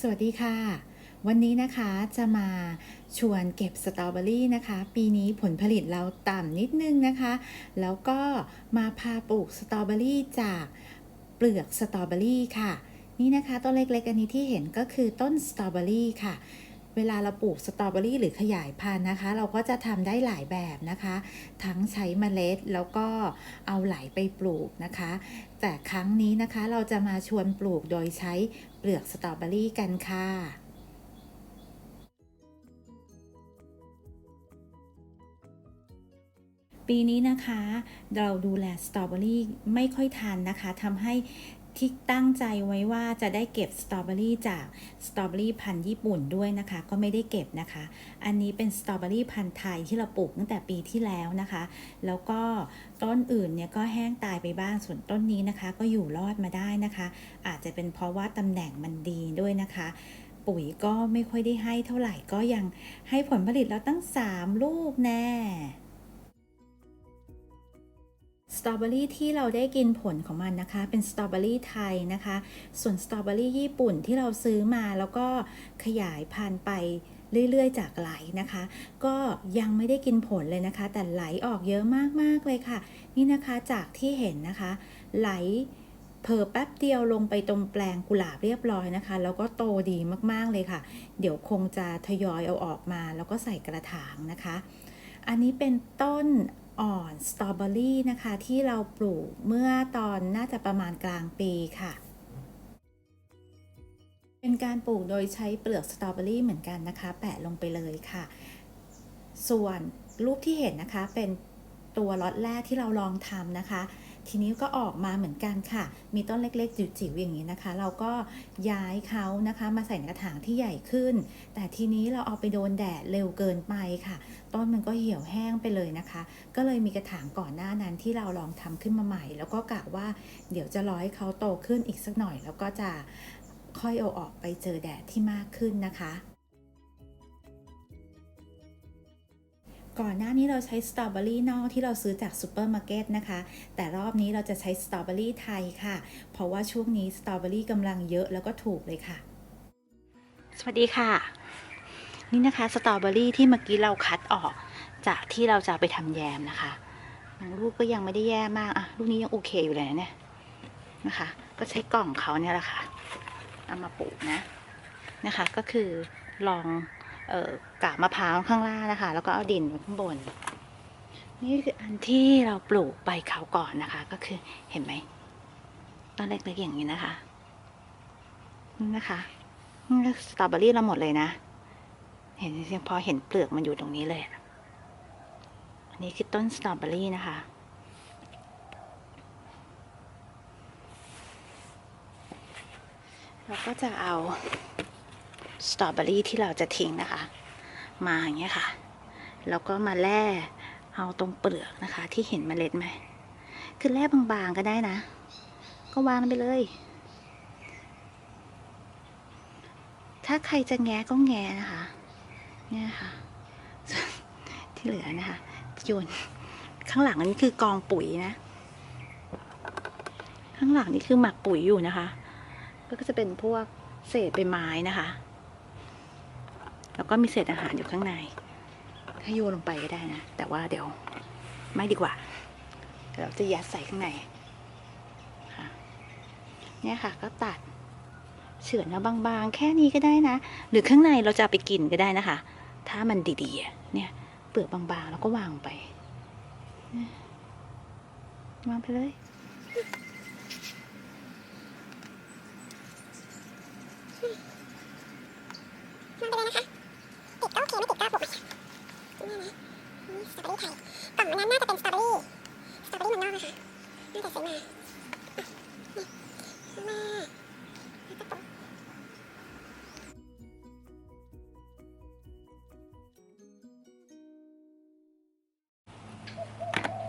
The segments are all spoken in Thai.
สวัสดีค่ะ วันนี้นะคะจะมาชวนเก็บสตรอเบอรี่นะคะ ปีนี้ผลผลิตเราต่ำนิดนึงนะคะ แล้วก็มาพาปลูกสตรอเบอรี่จากเปลือกสตรอเบอรี่ค่ะ นี่นะคะต้นเล็กๆอันนี้ที่เห็นก็คือต้นสตรอเบอรี่ค่ะ เวลาเราปลูกสตรอเบอรี่หรือขยายพันธุ์นะคะ เราก็จะทำได้หลายแบบนะคะ ทั้งใช้เมล็ดแล้วก็เอาไหลไปปลูกนะคะ แต่ครั้งนี้นะคะเราจะมาชวนปลูกโดยใช้เปลือกสตรอเบอรี่กันค่ะปีนี้นะคะ เราดูแลสตรอเบอรี่ไม่ค่อยทันนะคะทำให้ ที่ตั้งใจไว้ว่าจะได้เก็บสตรอเบอรี่จากสตรอเบอรี่พันธุ์ญี่ปุ่นด้วยนะคะ ก็ไม่ได้เก็บนะคะ อันนี้เป็นสตรอเบอรี่พันธุ์ไทยที่เราปลูกตั้งแต่ปีที่แล้วนะคะ แล้วก็ต้นอื่นเนี่ยก็แห้งตายไปบ้างส่วนต้นนี้นะคะ ก็อยู่รอดมาได้นะคะ อาจจะเป็นเพราะว่าตำแหน่งมันดีด้วยนะคะ ปุ๋ยก็ไม่ค่อยได้ให้เท่าไหร่ก็ยังให้ผลผลิตเราตั้ง 3 ลูกแน่ สตรอเบอรี่ที่เราได้กินผลของมันนะคะ เป็นสตรอเบอรี่ไทยนะคะ ส่วนสตรอเบอรี่ญี่ปุ่นที่เราซื้อมาแล้วก็ขยายพันธุ์ไปเรื่อย ๆ จากไหลนะคะ ก็ยังไม่ได้กินผลเลยนะคะ แต่ไหลออกเยอะมาก ๆ เลยค่ะ นี่นะคะจากที่เห็นนะคะ ไหลเผลอแป๊บเดียวลงไปตรงแปลงกุหลาบเรียบร้อยนะคะ แล้วก็โตดีมากๆเลยค่ะ เดี๋ยวคงจะทยอยเอาออกมา แล้วก็ใส่กระถางนะคะ อันนี้เป็นต้น อ่อนสตรอเบอรี่นะคะ ที่เราปลูกเมื่อตอนน่าจะประมาณกลางปีค่ะ เป็นการปลูกโดยใช้เปลือกสตรอเบอรี่เหมือนกันนะคะ แปะลงไปเลยค่ะ ส่วนรูปที่เห็นนะคะเป็นตัวล็อตแรกที่เราลองทำนะคะ ทีนี้ก็ออกมาเหมือนกันค่ะ มีต้นเล็กๆ จิ๋วๆอย่างนี้นะคะ เราก็ย้ายเขานะคะ มาใส่ในกระถางที่ใหญ่ขึ้น แต่ทีนี้เราเอาไปโดนแดดเร็วเกินไปค่ะ ต้นมันก็เหี่ยวแห้งไปเลยนะคะ ก็เลยมีกระถางก่อนหน้านั้นที่เราลองทำขึ้นมาใหม่ แล้วก็กะว่าเดี๋ยวจะรอให้เขาโตขึ้นอีกสักหน่อย แล้วก็จะค่อยเอาออกไปเจอแดดที่มากขึ้นนะคะ ก่อนหน้านี้เราใช้สตรอเบอรี่นอกที่เราซื้อจากซูเปอร์มาร์เก็ตนะคะ แต่รอบนี้เราจะใช้สตรอเบอรี่ไทยค่ะ เพราะว่าช่วงนี้สตรอเบอรี่กำลังเยอะแล้วก็ถูกเลยค่ะ สวัสดีค่ะ นี่นะคะสตรอเบอรี่ที่เมื่อกี้เราคัดออกจากที่เราจะไปทำแยมนะคะบางลูกก็ยังไม่ได้แย่มากอะลูกนี้ยังโอเคอยู่เลยนะเนี่ยนะคะ ก็ใช้กล่องเขาเนี่ยแหละค่ะเอามาปลูกนะนะคะ ก็คือลอง กากมะพร้าวข้างล่างนะคะ แล้วก็เอาดินไว้ข้างบน นี่คืออันที่เราปลูกใบเขาก่อนนะคะ ก็คือเห็นไหมต้นเล็กๆอย่างนี้นะคะนี่นะคะนี่สตรอเบอรี่เราหมดเลยนะ เห็นพอเห็นเปลือกมันอยู่ตรงนี้เลยอันนี้คือต้นสตรอเบอรี่นะคะเราก็จะเอา สตรอเบอรี่ที่เราจะทิ้งนะคะ มาอย่างเงี้ยค่ะ แล้วก็มาแล่เอาตรงเปลือกนะคะ ที่เห็นเมล็ดไหมคือแล่บางๆก็ได้นะ ก็วางไปเลย ถ้าใครจะแงะก็แงะนะคะ เนี่ยค่ะ ที่เหลือนะคะโยนข้างหลังอันนี้คือกองปุ๋ยนะ ข้างหลังนี่คือหมักปุ๋ยอยู่นะคะ ก็จะเป็นพวกเศษใบไม้นะคะ ก็มีเศษอาหารอยู่ข้างใน ถ้าโยนลงไปก็ได้นะ แต่ว่าเดี๋ยวไม่ดีกว่า เราจะยัดใส่ข้างในค่ะเนี่ยค่ะก็ตัดเฉือนแล้วบางๆ แค่นี้ก็ได้นะ หรือข้างในเราจะไปกินก็ได้นะคะ ถ้ามันดีๆ เนี่ย เปลือกบางๆ แล้วก็วางไป วางไปเลย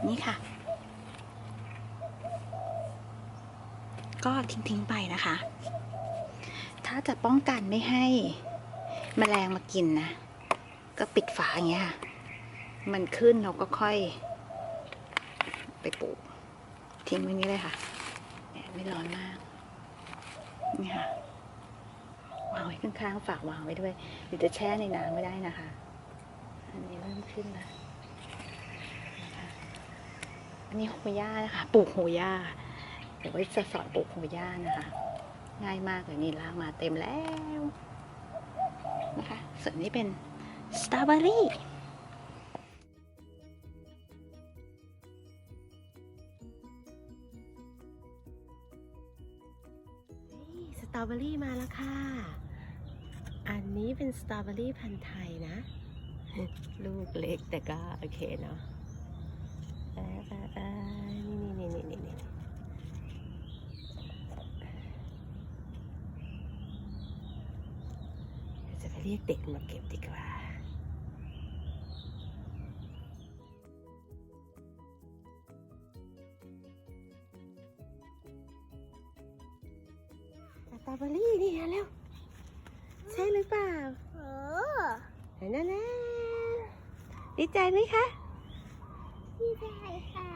นี่ค่ะ ก็ทิ้งๆไปนะคะ ถ้าจะป้องกันไม่ให้แมลงมากินนะ ก็ปิดฝาอย่างเงี้ยค่ะมันขึ้นเราก็ค่อย ไปปลูกทิ้งไว้นี้เลยค่ะไม่ร้อนมาก นี่ค่ะวางไว้ข้างๆ ฝากวางไว้ด้วยเดี๋ยวจะแช่ในน้ำไม่ได้นะคะ อันนี้เริ่มขึ้นแล้ว อันนี้โฮย่านะคะ ปลูกโฮย่าเดี๋ยวไว้จะสอนปลูกโฮย่านะคะ ง่ายมากเลยนี่ลากมาเต็มแล้วนะคะส่วนนี้เป็นสตรอเบอรี่นี่สตรอเบอรี่มาแล้วค่ะ อันนี้เป็นสตรอเบอรี่พันธุ์ไทยนะ ลูกเล็กแต่ก็โอเคเนาะ เอ่อเอ่อเอ่อนี่นี่นี่นี่นี่เดี๋ยวจะไปเรียกเด็กมาเก็บดีกว่าสตรอเบอรี่นี่ฮะเร็วใช่หรือเปล่า โอ้นั่นนะดีใจไหมคะ ดีใจค่ะ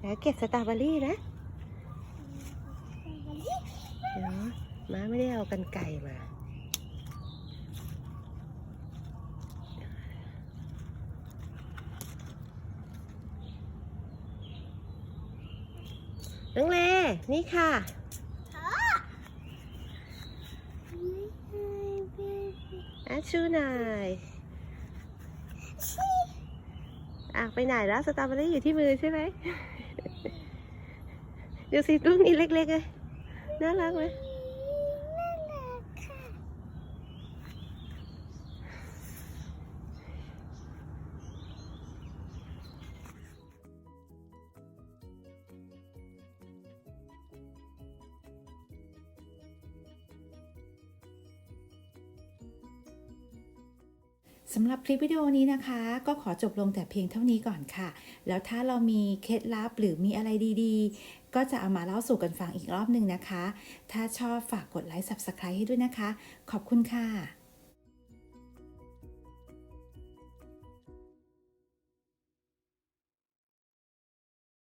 เดี๋ยวเก็บสตรอเบอรี่นะวันนี้เนาะม้าไม่ได้เอากันไก่มาน้องเล นี่ค่ะอาชูหน่อย อะไปไหนแล้วสตรอเบอรี่อยู่ที่มือใช่ไหมดูสิลูกนี้เล็กๆเลยน่ารักไหม สำหรับคลิปวิดีโอนี้นะคะ ก็ขอจบลงแต่เพียงเท่านี้ก่อนค่ะ แล้วถ้าเรามีเคล็ดลับหรือมีอะไรดีๆ ก็จะเอามาเล่าสู่กันฟังอีกรอบหนึ่งนะคะ ถ้าชอบฝากกดไลค์ Subscribe ให้ด้วยนะคะ ขอบคุณค่ะ